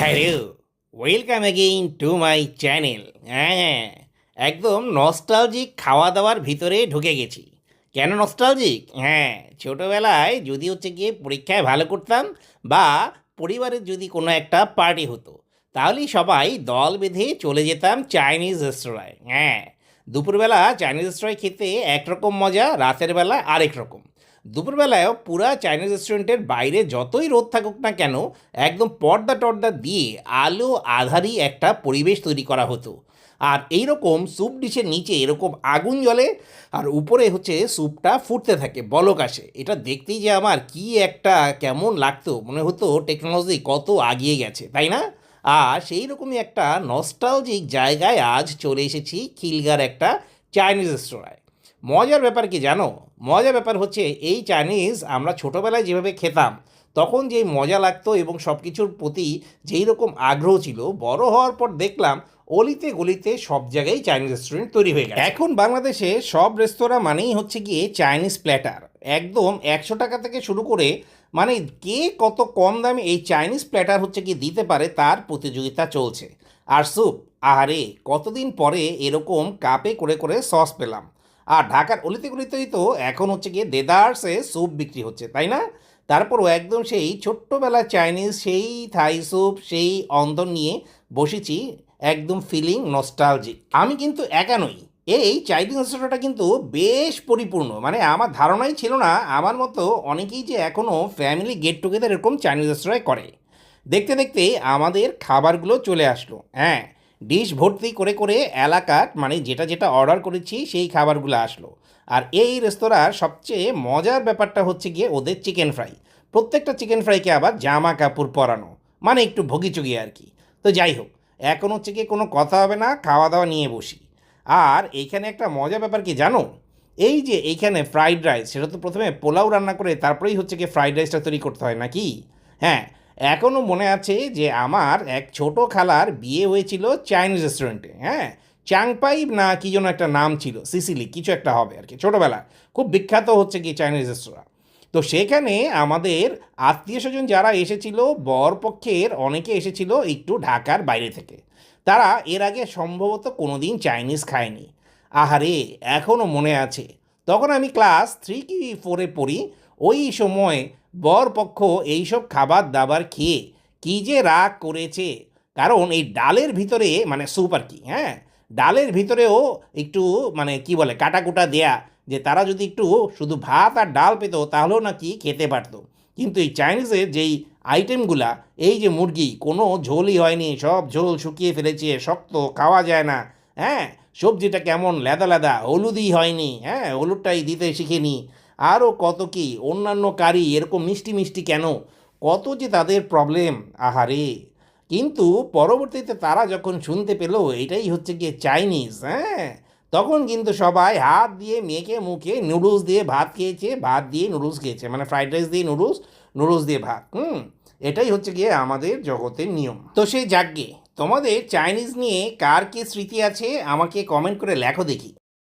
Hello welcome again to my channel হ্যাঁ একদম nostalgic খাওয়া দাওয়ার ভিতরে ঢুকে গেছি। কেন নস্টালজিক হ্যাঁ ছোটোবেলায় যদি হচ্ছে গিয়ে পরীক্ষায় ভালো করতাম বা পরিবারের যদি কোনো একটা পার্টি হতো, তাহলেই সবাই দল বেঁধে চলে যেতাম চাইনিজ রেস্তোরাঁয় হ্যাঁ দুপুরবেলা চাইনিজ রেস্তোরাঁয় খেতে একরকম মজা, রাতের বেলা আরেক রকম। দুপুরবেলায়ও পুরা চাইনিজ রেস্টুরেন্টের বাইরে যতই রোদ থাকুক না কেন, একদম পর্দা টর্দা দিয়ে আলো আধারি একটা পরিবেশ তৈরি করা হতো। আর এই রকম স্যুপ ডিশের নিচে এরকম আগুন জ্বলে আর উপরে হচ্ছে স্যুপটা ফুটতে থাকে, বলক আসে। এটা দেখতেই যে আমার কি একটা কেমন লাগতো, মনে হতো টেকনোলজি কত আগিয়ে গেছে, তাই না? আর সেই রকমই একটা নস্টালজিক জায়গায় আজ চলে এসেছি খিলগার একটা চাইনিজ রেস্তোরাঁয় মজার ব্যাপার কি জানো? মজার ব্যাপার হচ্ছে এই চাইনিজ আমরা ছোটোবেলায় যেভাবে খেতাম, তখন যে মজা লাগতো এবং সব কিছুর প্রতি যেই রকম আগ্রহ ছিল, বড় হওয়ার পর দেখলাম অলিতে গলিতে সব জায়গায় চাইনিজ রেস্টুরেন্ট তৈরি হয়ে গেছে। এখন বাংলাদেশে সব রেস্তোরাঁ মানেই হচ্ছে গিয়ে চাইনিজ প্ল্যাটার একদম একশো টাকা থেকে শুরু করে মানে কে কত কম দামে এই চাইনিজ প্ল্যাটার হচ্ছে কি দিতে পারে তার প্রতিযোগিতা চলছে। আর স্যুপ আহারে, কতদিন পরে এরকম কাপে করে করে সস পেলাম। আর ঢাকার অলিতে গলিতেই তো এখন হচ্ছে গিয়ে দেদার্সে স্যুপ বিক্রি হচ্ছে, তাই না? তারপরও একদম সেই ছোট্টবেলার চাইনিজ সেই থাই স্যুপ, সেই অন্দর নিয়ে বসেছি, একদম ফিলিং নস্টালজিক আমি কিন্তু একা নই, এই চাইনিজ রেস্তোরাঁটা কিন্তু বেশ পরিপূর্ণ মানে আমার ধারণাই ছিল না, আমার মতো অনেকেই যে এখনও ফ্যামিলি গেট টুগেদার এরকম চাইনিজ রেস্তোরাঁয় করে। দেখতে দেখতে আমাদের খাবারগুলো চলে আসলো হ্যাঁ ডিশ ভর্তি করে করে এলাকার মানে যেটা যেটা অর্ডার করেছি, সেই খাবারগুলো আসলো। আর এই রেস্তোরাঁর সবচেয়ে মজার ব্যাপারটা হচ্ছে গিয়ে ওদের চিকেন ফ্রাই প্রত্যেকটা চিকেন ফ্রাইকে আবার জামা কাপড় পরানো মানে একটু ভোগিচুগি আর কি। তো যাই হোক, এখন হচ্ছে গিয়ে কোনো কথা হবে না খাওয়া দাওয়া নিয়ে বসি। আর এইখানে একটা মজার ব্যাপার কি জানো? এই যে এইখানে ফ্রাইড রাইস সেটা তো প্রথমে পোলাও রান্না করে তারপরেই হচ্ছে গিয়ে ফ্রাইড রাইসটা তৈরি করতে হয় নাকি? হ্যাঁ এখনও মনে আছে যে আমার এক ছোট খালার বিয়ে হয়েছিল চাইনিজ রেস্টুরেন্টে হ্যাঁ? চাংপাই না কি যেন একটা নাম ছিল, সিসিলি, কিছু একটা হবে আর কি, ছোটোবেলা। খুব বিখ্যাত হচ্ছে কি চাইনিজ রেস্তোরাঁ। তো সেখানে আমাদের আত্মীয় স্বজন যারা এসেছিল, বরপক্ষের অনেকে এসেছিল একটু ঢাকার বাইরে থেকে। তারা এর আগে সম্ভবত কোনো দিন চাইনিজ খায়নি। আহারে এখনও মনে আছে। তখন আমি ক্লাস থ্রি কি ফোরে পড়ি, ওই সময় বরপক্ষ এইসব খাবার দাবার খেয়ে কী যে রাগ করেছে। কারণ এই ডালের ভিতরে মানে স্যুপ আর কি হ্যাঁ? ডালের ভিতরেও একটু মানে কি বলে, কাটাকুটা দেয়া, যে তারা যদি একটু শুধু ভাত আর ডাল পেত, তাহলেও নাকি খেতে পারতো। কিন্তু এই চাইনিজের যেই আইটেমগুলা, এই যে মুরগি, কোনো ঝোলই হয়নি, সব ঝোল শুকিয়ে ফেলেছে, শক্ত, খাওয়া যায় না হ্যাঁ? সবজিটা কেমন লেদা লেদা, হলুদই হয়নি হ্যাঁ? হলুদটাই দিতে শিখেনি। আরও কত কি? অন্যান্য কারি এরকম মিষ্টি মিষ্টি কেন? কত যে তাদের প্রবলেম আহারে! কিন্তু পরবর্তীতে তারা যখন শুনতে পেল, এটাই হচ্ছে গিয়ে চাইনিজ হ্যাঁ? তখন কিন্তু সবাই হাত দিয়ে মেখে মুখে নুডলস দিয়ে ভাত খেয়েছে, ভাত দিয়ে নুডলস খেয়েছে মানে ফ্রাইড রাইস দিয়ে নুডলস নুডলস দিয়ে ভাত, হুম? এটাই হচ্ছে গিয়ে আমাদের জগতের নিয়ম। তো সেই যাগ্যে তোমাদের চাইনিজ নিয়ে কার কি স্মৃতি আছে? আমাকে কমেন্ট করে লেখো দেখি।